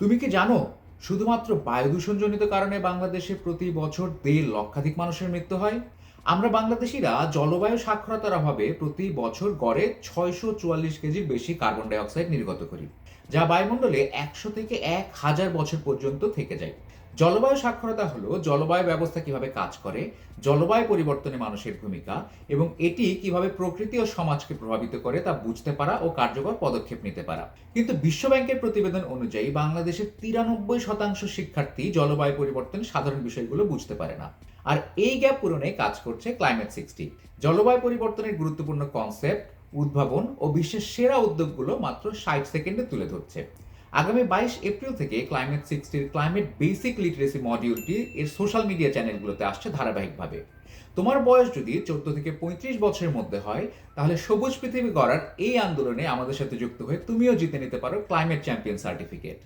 তুমি কি জানো, শুধুমাত্র বায়ু দূষণজনিত কারণে বাংলাদেশে প্রতি বছর দেড় লক্ষাধিক মানুষের মৃত্যু হয়? আমরা বাংলাদেশিরা জলবায়ু সাক্ষরতার অভাবে প্রতি বছর গড়ে ছয়শো চুয়াল্লিশ কেজির বেশি কার্বন ডাইঅক্সাইড নির্গত করি। যা বায়ুমণ্ডলে একশো থেকে এক হাজার বছর পর্যন্ত থেকে যায়। জলবায়ু সাক্ষরতা হলো জলবায়ু ব্যবস্থা কীভাবে কাজ করে, জলবায়ু পরিবর্তনে মানুষের ভূমিকা, এবং এটি কীভাবে প্রকৃতি ও সমাজকে প্রভাবিত করে তা বুঝতে পারা ও কার্যকর পদক্ষেপ নিতে পারা। কিন্তু বিশ্ব ব্যাংকের প্রতিবেদন অনুযায়ী, বাংলাদেশের তিরানব্বই শতাংশ শিক্ষার্থী জলবায়ু পরিবর্তন সাধারণ বিষয়গুলো বুঝতে পারে না। আর এই গ্যাপ পূরণে কাজ করছে ক্লাইমেট সিক্সটি। জলবায়ু পরিবর্তনের গুরুত্বপূর্ণ কনসেপ্ট উদ্ভাবন ও বিশ্বের সেরা উদ্যোগগুলো মাত্র ষাট সেকেন্ডে তুলে ধরছে। আগামী বাইশ এপ্রিল থেকে ক্লাইমেট সিক্সটির ক্লাইমেট বেসিক লিটারেসি মডিউলটি এর সোশ্যাল মিডিয়া চ্যানেলগুলোতে আসছে ধারাবাহিকভাবে। তোমার বয়স যদি চোদ্দ থেকে পঁয়ত্রিশ বছরের মধ্যে হয়, তাহলে সবুজ পৃথিবী গড়ার এই আন্দোলনে আমাদের সাথে যুক্ত হয়ে তুমিও জিতে নিতে পারো ক্লাইমেট চ্যাম্পিয়ন সার্টিফিকেট।